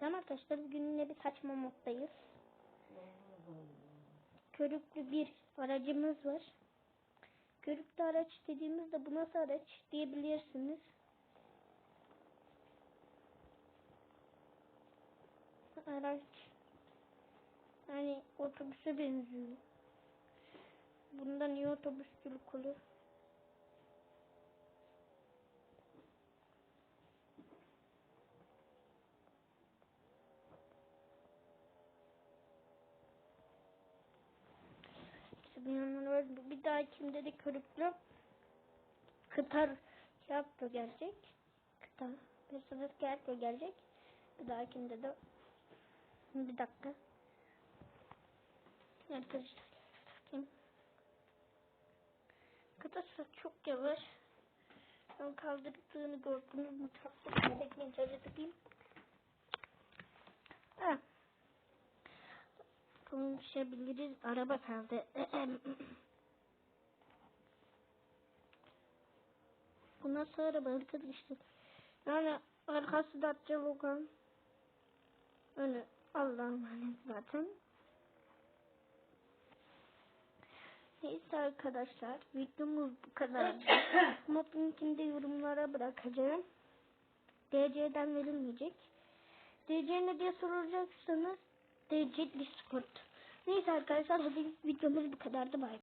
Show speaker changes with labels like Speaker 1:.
Speaker 1: Selam arkadaşlar bugün yine bir saçma moddayız. Körüklü bir aracımız var. Körüklü araç dediğimizde bu nasıl araç diyebilirsiniz. Araç yani otobüse benziyor. Bundan iyi otobüsçülük olur. İşte öyle bir dahakinde de körüklü kıtar tiyatro gelecek. Kıtar. Bir sefer tiyatro gelecek. Bir dahakinde de bir dakika. Arkadaşlar. Arkadaşlar çok yavaş. Ben kaldırdığını gördünüz mü? Taktım. Bekleyin şöyle takayım. Ha. Konuşabiliriz. Araba kaldı. Bu nasıl araba arkadaşlar? Yani arkası Dacia Logan. Öyle Allah'ım emanet zaten. Neyse arkadaşlar videomuz bu kadar. De yorumlara bırakacağım. DC'den verilmeyecek. DC ne diye soracaksanız DC Discord. Neyse arkadaşlar hadi videomuz bu kadardı. Bay.